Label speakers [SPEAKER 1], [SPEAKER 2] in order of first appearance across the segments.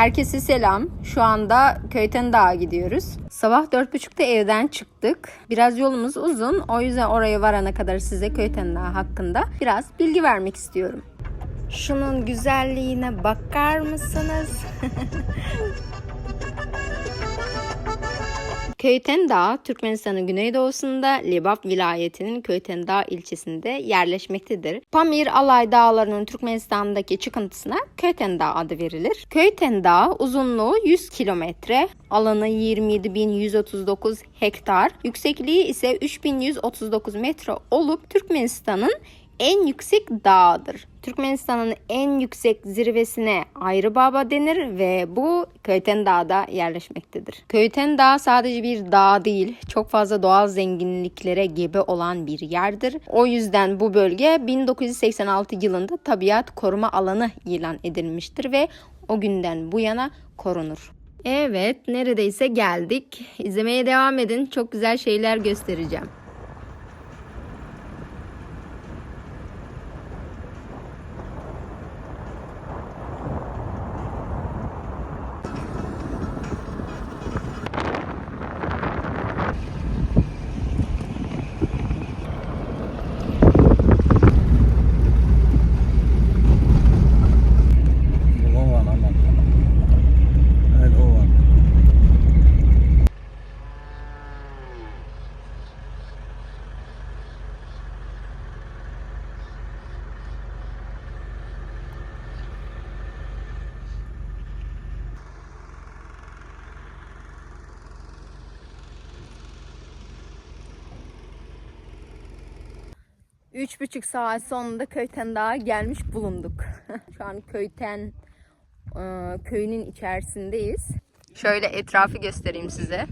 [SPEAKER 1] Herkese selam. Şu anda Köyten Dağ'a gidiyoruz. Sabah dört buçukta evden çıktık. Biraz yolumuz uzun. O yüzden oraya varana kadar size Köyten Dağı hakkında biraz bilgi vermek istiyorum. Şunun güzelliğine bakar mısınız? Köyten Dağı, Türkmenistan'ın güneydoğusunda Lebap vilayetinin Köyten Dağı ilçesinde yerleşmektedir. Pamir Alay Dağları'nın Türkmenistan'daki çıkıntısına Köyten Dağı adı verilir. Köyten Dağı uzunluğu 100 kilometre, alanı 27.139 hektar, yüksekliği ise 3139 metre olup Türkmenistan'ın en yüksek dağıdır. Türkmenistan'ın en yüksek zirvesine Ayrı Baba denir ve bu Köyten Dağ'da yerleşmektedir. Köyten Dağ sadece bir dağ değil, çok fazla doğal zenginliklere gebe olan bir yerdir. O yüzden bu bölge 1986 yılında tabiat koruma alanı ilan edilmiştir ve o günden bu yana korunur. Evet, neredeyse geldik. İzlemeye devam edin. Çok güzel şeyler göstereceğim. 3,5 saat sonunda Köyten Dağı gelmiş bulunduk. Şu an Köyten e, köyünün içerisindeyiz. Şöyle etrafı göstereyim size.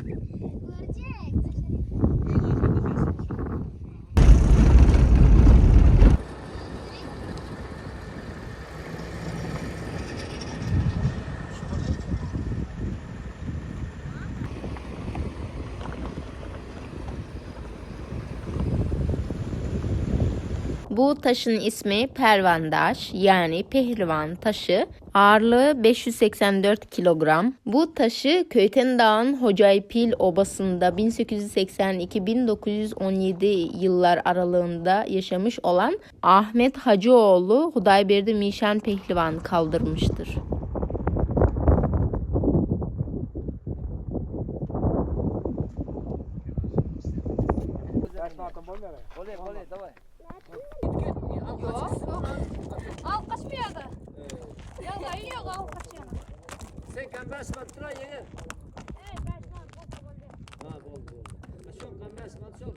[SPEAKER 1] Bu taşın ismi Pervandaş yani pehlivan taşı. Ağırlığı 584 kilogram. Bu taşı Köyten Dağı'nın Hocaypil Obası'nda 1882-1917 yıllar aralığında yaşamış olan Ahmet Hacıoğlu Hudayberdi Mişan Pehlivan kaldırmıştır.
[SPEAKER 2] Oley oley davay.
[SPEAKER 3] Al kaçmıyor da. Ya da iniyor al kaçıyor.
[SPEAKER 2] Sen kameraş matıra yenge.
[SPEAKER 3] Evet ben şu an çok golde.
[SPEAKER 2] Ha bol bol. Şu kameraş matıra.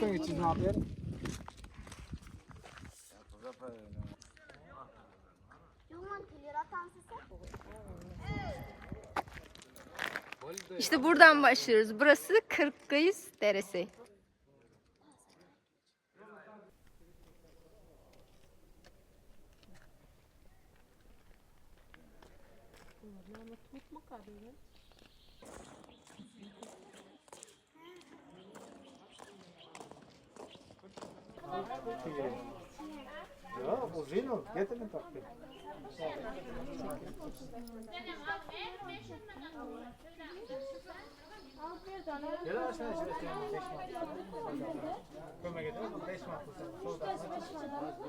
[SPEAKER 4] Getin için ne yapıyor?
[SPEAKER 1] İşte buradan başlıyoruz. Burası Kırkıyız Deresi.
[SPEAKER 4] O zino. Getirin tabii. Gel aşağı şöyle Köme gidelim. Beş mahpus.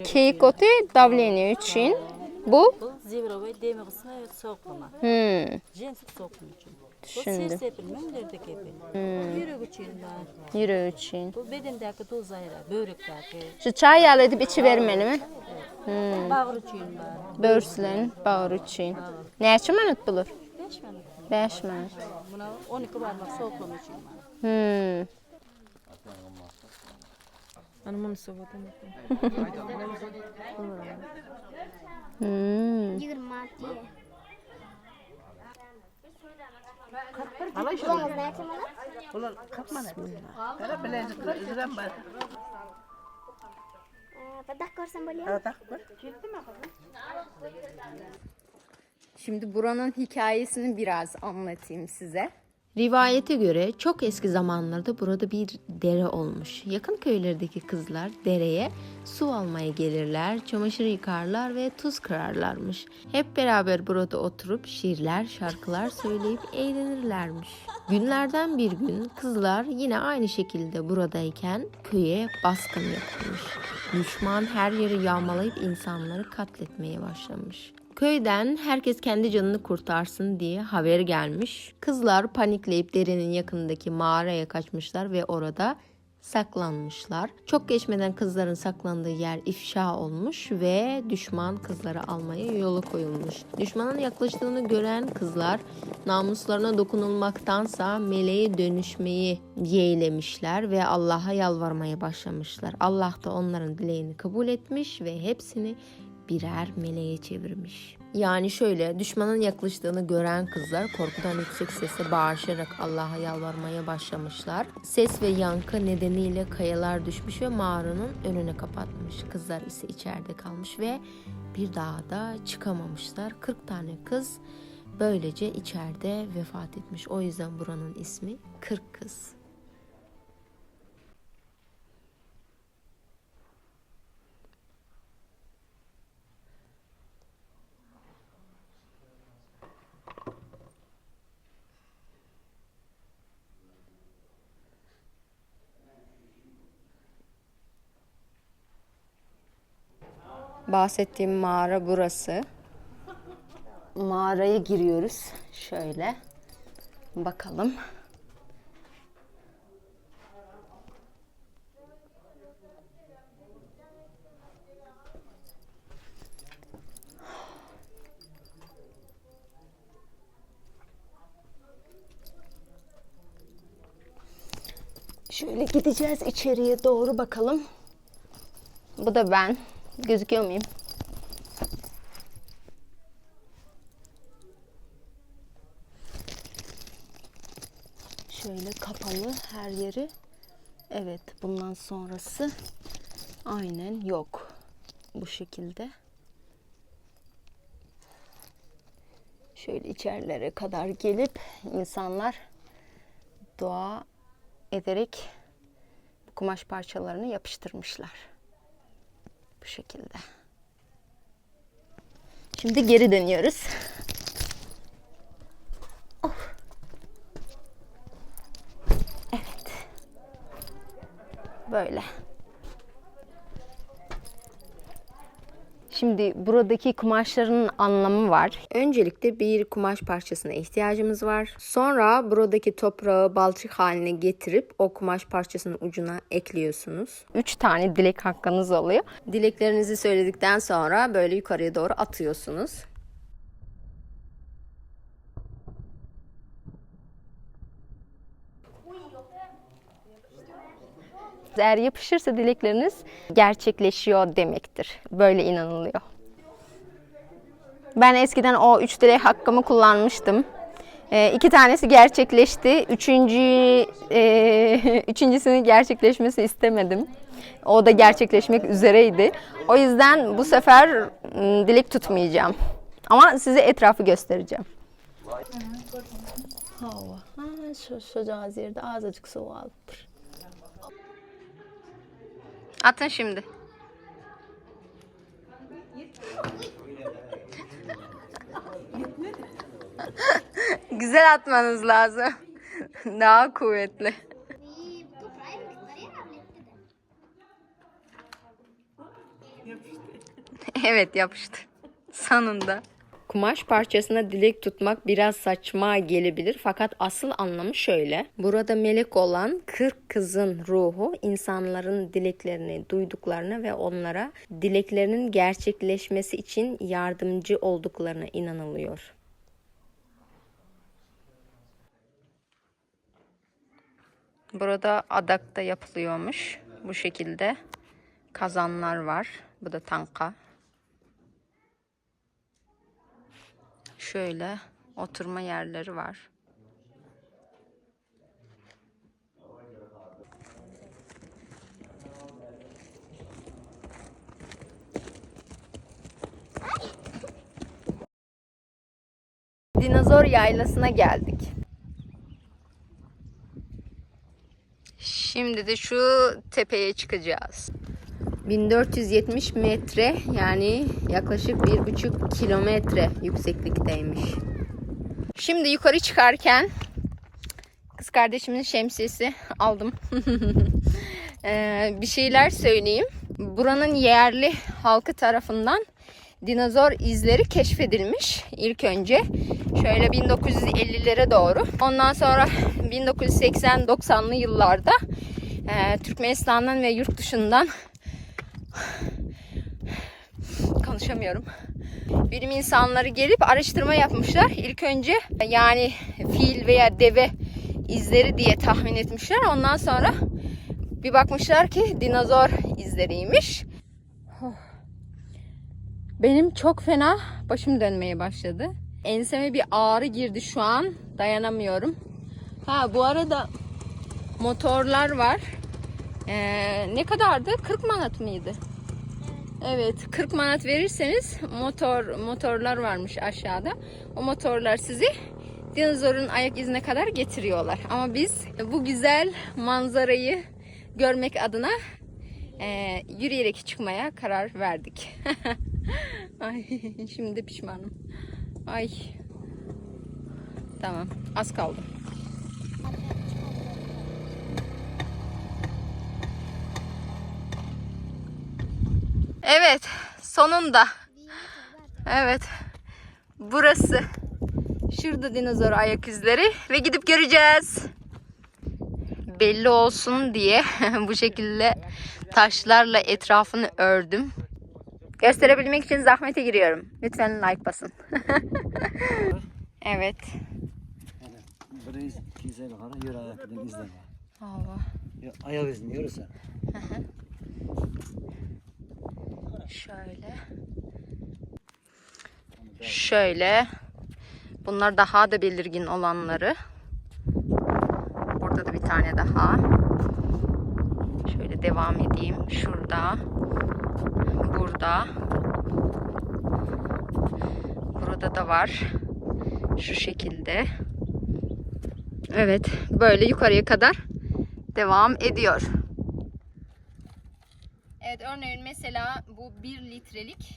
[SPEAKER 1] Keyik otu davleniyor için. Bu
[SPEAKER 5] Bu zivrovoy demi kısmı evet soğuklama.
[SPEAKER 1] hmm,
[SPEAKER 5] Jensiz soğuklama için. Bu
[SPEAKER 1] Düşündüm.
[SPEAKER 5] ses sepilmem nerede kepi. Yürek için var.
[SPEAKER 1] yürü için.
[SPEAKER 5] Bu bedendeki tuz ayrı, börekteki,
[SPEAKER 1] Şu çay yağlı edip içi vermeli mi?
[SPEAKER 5] bağır için var.
[SPEAKER 1] Böğürsülerin bağır için. Ne için manat bulur?
[SPEAKER 5] Beş manat.
[SPEAKER 1] 5 manat.
[SPEAKER 5] Buna 12 parmak soğuklama için var.
[SPEAKER 1] Hmm.
[SPEAKER 5] Hanımın soğudu.
[SPEAKER 1] Hmm. Şimdi buranın hikayesini biraz anlatayım size. Rivayete göre çok eski zamanlarda burada bir dere olmuş. Yakın köylerdeki kızlar dereye su almaya gelirler, çamaşır yıkarlar ve tuz kırarlarmış. Hep beraber burada oturup şiirler, şarkılar söyleyip eğlenirlermiş. Günlerden bir gün kızlar yine aynı şekilde buradayken köye baskın yapılmış. Düşman her yeri yağmalayıp insanları katletmeye başlamış. Köyden herkes kendi canını kurtarsın diye haber gelmiş. Kızlar panikleyip derenin yakındaki mağaraya kaçmışlar ve orada saklanmışlar. Çok geçmeden kızların saklandığı yer ifşa olmuş ve düşman kızları almaya yola koyulmuş. Düşmanın yaklaştığını gören kızlar namuslarına dokunulmaktansa meleğe dönüşmeyi yeğlemişler ve Allah'a yalvarmaya başlamışlar. Allah da onların dileğini kabul etmiş ve hepsini birer meleğe çevirmiş. Yani şöyle düşmanın yaklaştığını gören kızlar korkudan yüksek sesle bağırışarak Allah'a yalvarmaya başlamışlar. Ses ve yankı nedeniyle kayalar düşmüş ve mağaranın önüne kapatmış. Kızlar ise içeride kalmış ve bir daha da çıkamamışlar. 40 tane kız böylece içeride vefat etmiş. O yüzden buranın ismi 40 kız. Bahsettiğim mağara burası. Mağaraya giriyoruz. Şöyle. Bakalım. Şöyle gideceğiz içeriye doğru bakalım. Bu da ben. Gözüküyor muyum? Şöyle kapalı her yeri. Evet, bundan sonrası aynen yok. Bu şekilde. Şöyle içerilere kadar gelip insanlar dua ederek kumaş parçalarını yapıştırmışlar. Bu şekilde. Şimdi geri dönüyoruz. Of. Evet. Böyle. Şimdi buradaki kumaşların anlamı var. Öncelikle bir kumaş parçasına ihtiyacımız var. Sonra buradaki toprağı balçık haline getirip o kumaş parçasının ucuna ekliyorsunuz. 3 tane dilek hakkınız oluyor. Dileklerinizi söyledikten sonra böyle yukarıya doğru atıyorsunuz. Eğer yapışırsa dilekleriniz gerçekleşiyor demektir. Böyle inanılıyor. Ben eskiden o üç dilek hakkımı kullanmıştım. Ee, iki tanesi gerçekleşti. Üçüncü, e, üçüncüsünün gerçekleşmesi istemedim. O da gerçekleşmek üzereydi. O yüzden bu sefer m, dilek tutmayacağım. Ama size etrafı göstereceğim. Hava. Ha, şu, şu yerde azıcık su var. Atın şimdi. Güzel atmanız lazım. Daha kuvvetli. Evet yapıştı. Sonunda. Kumaş parçasına dilek tutmak biraz saçma gelebilir fakat asıl anlamı şöyle. Burada melek olan 40 kızın ruhu insanların dileklerini duyduklarına ve onlara dileklerinin gerçekleşmesi için yardımcı olduklarına inanılıyor. Burada adak da yapılıyormuş. Bu şekilde kazanlar var. Bu da tanka. şöyle oturma yerleri var. Dinozor yaylasına geldik. Şimdi de şu tepeye çıkacağız. 1470 metre yani yaklaşık bir buçuk kilometre yükseklikteymiş. Şimdi yukarı çıkarken kız kardeşimin şemsiyesi aldım. Ee, bir şeyler söyleyeyim. Buranın yerli halkı tarafından dinozor izleri keşfedilmiş ilk önce. Şöyle 1950'lere doğru. Ondan sonra 1980-90'lı yıllarda e, Türkmenistan'dan ve yurt dışından konuşamıyorum. Bilim insanları gelip araştırma yapmışlar. İlk önce yani fil veya deve izleri diye tahmin etmişler. Ondan sonra bir bakmışlar ki dinozor izleriymiş. Benim çok fena başım dönmeye başladı. Enseme bir ağrı girdi şu an. Dayanamıyorum. Ha bu arada motorlar var. Ee, ne kadardı? 40 manat mıydı? Evet, 40 manat verirseniz motor motorlar varmış aşağıda. O motorlar sizi dinozorun ayak izine kadar getiriyorlar. Ama biz bu güzel manzarayı görmek adına e, yürüyerek çıkmaya karar verdik. Ay, şimdi pişmanım. Ay. Tamam, az kaldı. Evet, sonunda. Evet. Burası. Şurada dinozor ayak izleri ve gidip göreceğiz. Belli olsun diye bu şekilde taşlarla etrafını ördüm. Gösterebilmek için zahmete giriyorum. Lütfen like basın. evet. Allah.
[SPEAKER 2] Ya, Ayak izini yürü sen.
[SPEAKER 1] Şöyle. Şöyle. Bunlar daha da belirgin olanları. Burada da bir tane daha. Şöyle devam edeyim. Şurada. Burada. Burada da var. Şu şekilde. Evet. Böyle yukarıya kadar devam ediyor. Evet örneğin mesela bu 1 litrelik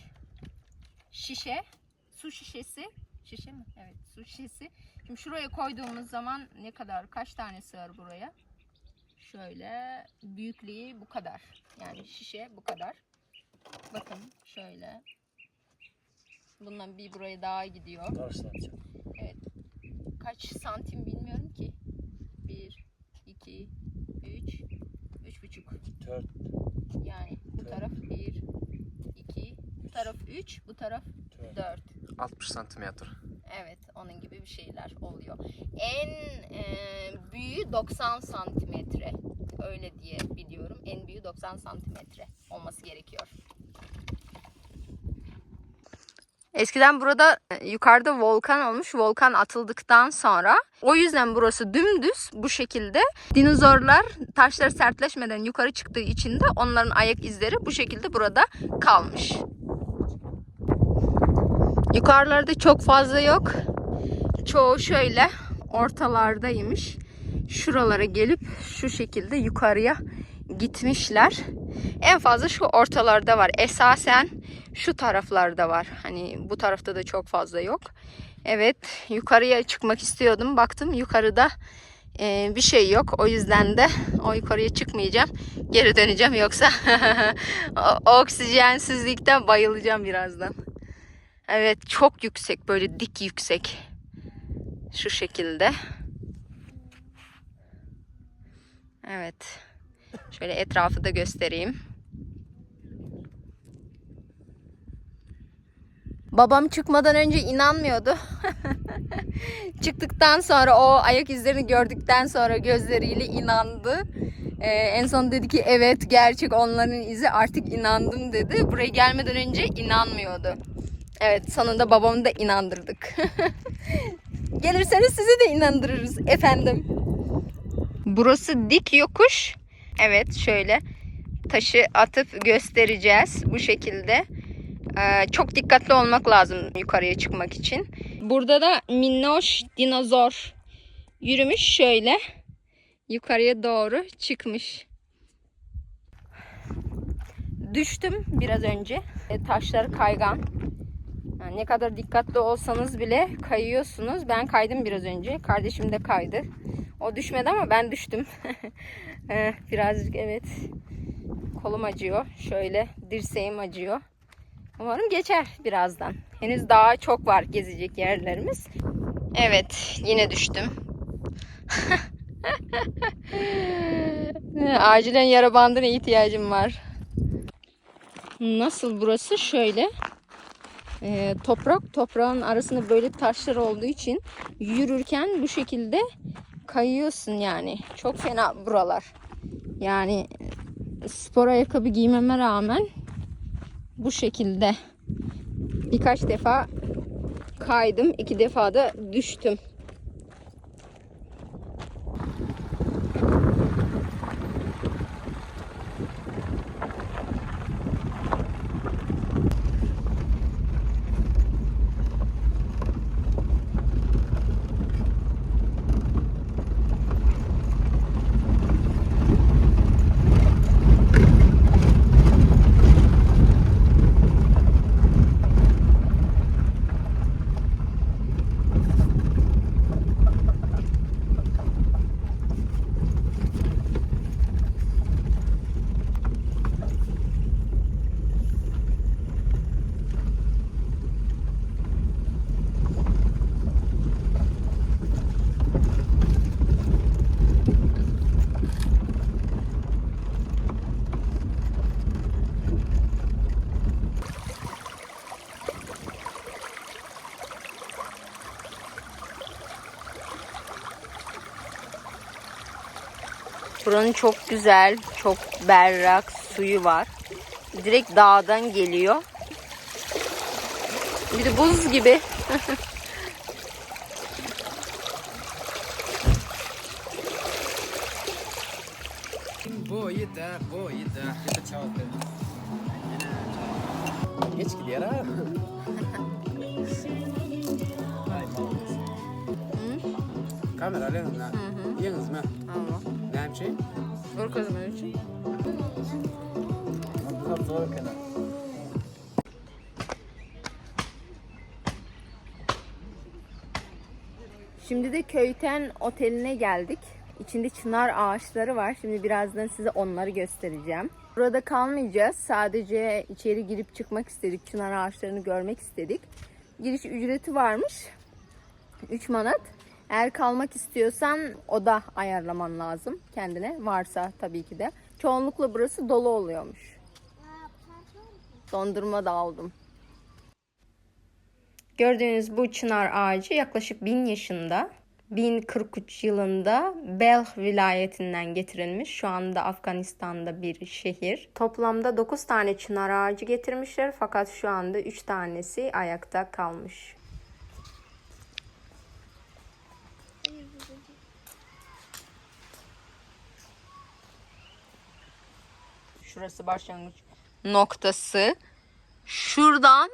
[SPEAKER 1] şişe, su şişesi, şişe mi? Evet su şişesi. Şimdi şuraya koyduğumuz zaman ne kadar, kaç tane sığar buraya? Şöyle büyüklüğü bu kadar. Yani şişe bu kadar. Bakın şöyle. Bundan bir buraya daha gidiyor.
[SPEAKER 2] Karşılanacak.
[SPEAKER 1] Kaç santim bilmiyorum ki. 1, 2, 3, 3,5.
[SPEAKER 2] Dört.
[SPEAKER 1] Yani bu taraf 1, 2, bu taraf 3, bu taraf 4.
[SPEAKER 6] 60 santimetre.
[SPEAKER 1] Evet onun gibi bir şeyler oluyor. En e, büyüğü 90 santimetre. Öyle diye biliyorum. En büyüğü 90 santimetre olması gerekiyor. Eskiden burada e, yukarıda volkan olmuş. Volkan atıldıktan sonra o yüzden burası dümdüz bu şekilde. Dinozorlar taşlar sertleşmeden yukarı çıktığı için de onların ayak izleri bu şekilde burada kalmış. Yukarılarda çok fazla yok. Çoğu şöyle ortalardaymış. Şuralara gelip şu şekilde yukarıya gitmişler. En fazla şu ortalarda var. Esasen şu taraflarda var. Hani bu tarafta da çok fazla yok. Evet yukarıya çıkmak istiyordum. Baktım yukarıda e, bir şey yok. O yüzden de o yukarıya çıkmayacağım. Geri döneceğim yoksa oksijensizlikten bayılacağım birazdan. Evet çok yüksek böyle dik yüksek. Şu şekilde. Evet. Şöyle etrafı da göstereyim. Babam çıkmadan önce inanmıyordu. Çıktıktan sonra o ayak izlerini gördükten sonra gözleriyle inandı. Ee, en son dedi ki evet gerçek onların izi artık inandım dedi. Buraya gelmeden önce inanmıyordu. Evet sonunda babamı da inandırdık. Gelirseniz sizi de inandırırız efendim. Burası dik yokuş. Evet şöyle taşı atıp göstereceğiz bu şekilde. Ee, çok dikkatli olmak lazım yukarıya çıkmak için. Burada da minnoş dinozor yürümüş şöyle yukarıya doğru çıkmış. Düştüm biraz önce. E, taşlar kaygan. Yani ne kadar dikkatli olsanız bile kayıyorsunuz. Ben kaydım biraz önce. Kardeşim de kaydı. O düşmedi ama ben düştüm. Eh, Birazcık evet. Kolum acıyor. Şöyle dirseğim acıyor. Umarım geçer birazdan. Henüz daha çok var gezecek yerlerimiz. Evet, yine düştüm. Acilen yara bandına ihtiyacım var. Nasıl burası? Şöyle. Ee, toprak, toprağın arasında böyle taşlar olduğu için yürürken bu şekilde kayıyorsun yani. Çok fena buralar. Yani spor ayakkabı giymeme rağmen bu şekilde birkaç defa kaydım. iki defa da düştüm. Buranın çok güzel, çok berrak suyu var. Direkt dağdan geliyor. Bir de buz gibi.
[SPEAKER 2] Geç gidiyor ha. Kamera alın lan. Yalnız mı?
[SPEAKER 1] Allah.
[SPEAKER 2] Ne bir şey?
[SPEAKER 1] Dur kızım önce.
[SPEAKER 2] Bunlar zor kadar.
[SPEAKER 1] Şimdi de Köyten Oteli'ne geldik. İçinde çınar ağaçları var. Şimdi birazdan size onları göstereceğim. Burada kalmayacağız. Sadece içeri girip çıkmak istedik. Çınar ağaçlarını görmek istedik. Giriş ücreti varmış. 3 manat. Eğer kalmak istiyorsan oda ayarlaman lazım kendine. Varsa tabii ki de. Çoğunlukla burası dolu oluyormuş. Dondurma da aldım. Gördüğünüz bu çınar ağacı yaklaşık 1000 yaşında. 1043 yılında Belh vilayetinden getirilmiş. Şu anda Afganistan'da bir şehir. Toplamda 9 tane çınar ağacı getirmişler fakat şu anda 3 tanesi ayakta kalmış. Şurası başlangıç noktası. Şuradan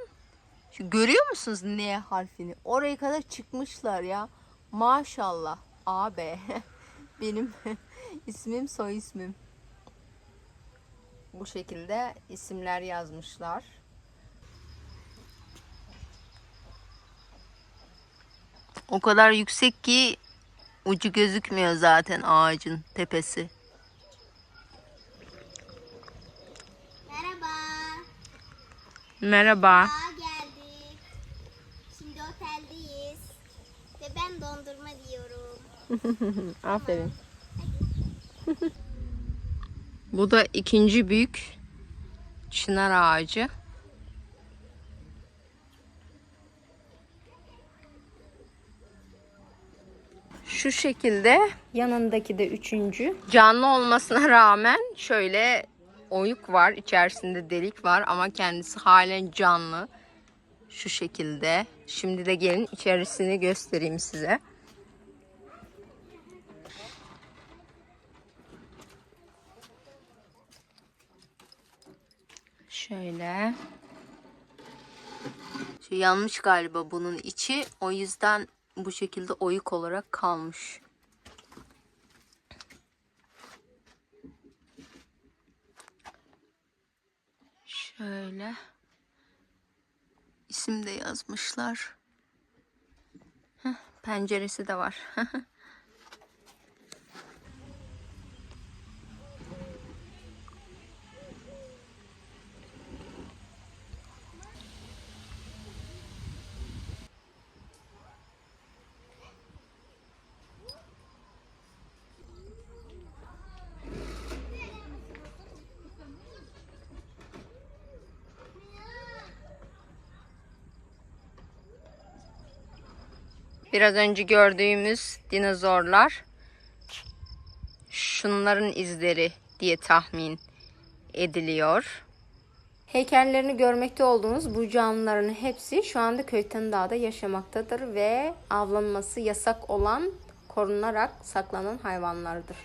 [SPEAKER 1] şu görüyor musunuz N harfini? Oraya kadar çıkmışlar ya. Maşallah. Abi. Benim ismim soy ismim. Bu şekilde isimler yazmışlar. O kadar yüksek ki ucu gözükmüyor zaten ağacın tepesi.
[SPEAKER 7] Merhaba.
[SPEAKER 1] Merhaba.
[SPEAKER 7] Aa geldik. Şimdi oteldeyiz. Ve ben dondurma diyorum.
[SPEAKER 1] Aferin. Bu da ikinci büyük çınar ağacı. Şu şekilde yanındaki de üçüncü. Canlı olmasına rağmen şöyle oyuk var. içerisinde delik var ama kendisi halen canlı. Şu şekilde. Şimdi de gelin içerisini göstereyim size. Şöyle. Şey, yanmış galiba bunun içi. O yüzden bu şekilde oyuk olarak kalmış. Şöyle. İsim de yazmışlar. Heh, penceresi de var. Biraz önce gördüğümüz dinozorlar şunların izleri diye tahmin ediliyor. Heykellerini görmekte olduğunuz bu canlıların hepsi şu anda Köyten Dağı'da yaşamaktadır ve avlanması yasak olan korunarak saklanan hayvanlardır.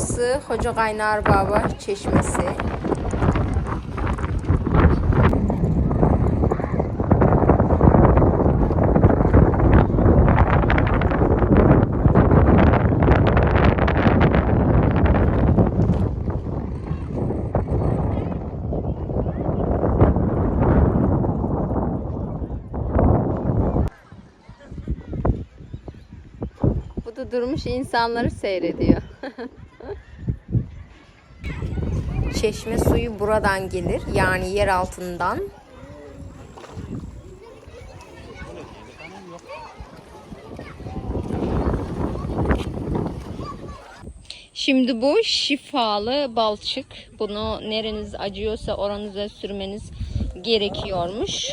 [SPEAKER 1] Burası Hoca Kaynar Baba Çeşmesi. Durmuş insanları seyrediyor. Çeşme suyu buradan gelir. Yani yer altından. Şimdi bu şifalı balçık. Bunu nereniz acıyorsa oranıza sürmeniz gerekiyormuş.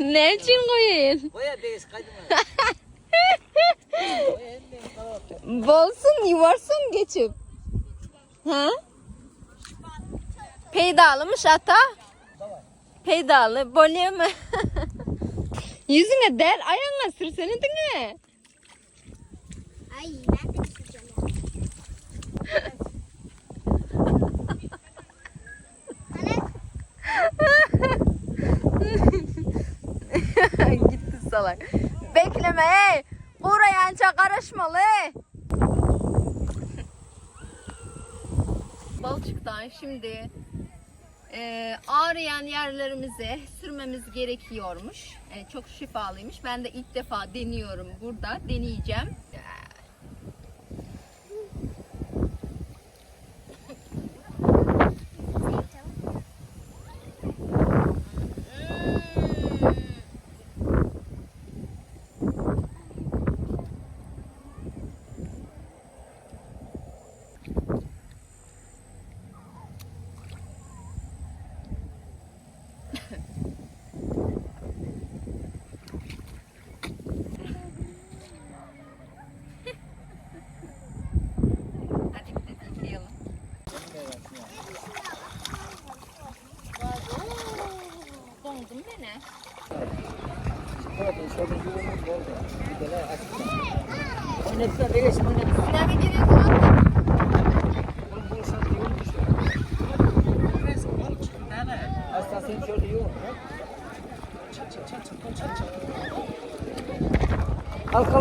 [SPEAKER 1] Ne için koyayım? Bolsun yuvarsın geçip. Ha? Peydalı mı şata? Peydalı. Bolye mi? Yüzüne der ayağına sürsene dinle.
[SPEAKER 7] Ay ben de düşeceğim.
[SPEAKER 1] Gitti salak. Bekleme hey. Buraya anca karışmalı. Balçıktan şimdi e, ağrıyan yerlerimize sürmemiz gerekiyormuş. E, çok şifalıymış. Ben de ilk defa deniyorum burada. Deneyeceğim.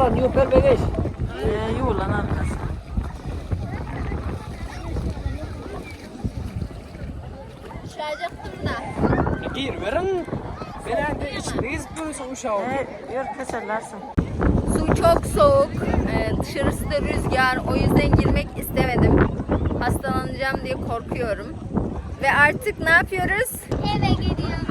[SPEAKER 2] Halkalar yok ver beyiz.
[SPEAKER 5] Ee, yuvarlan arkası.
[SPEAKER 6] gir verin. Ben de içiniz böyle uşağı.
[SPEAKER 1] Su çok soğuk. Ee, dışarısı da rüzgar. O yüzden girmek istemedim. Hastalanacağım diye korkuyorum. Ve artık ne yapıyoruz?
[SPEAKER 7] Eve gidiyoruz.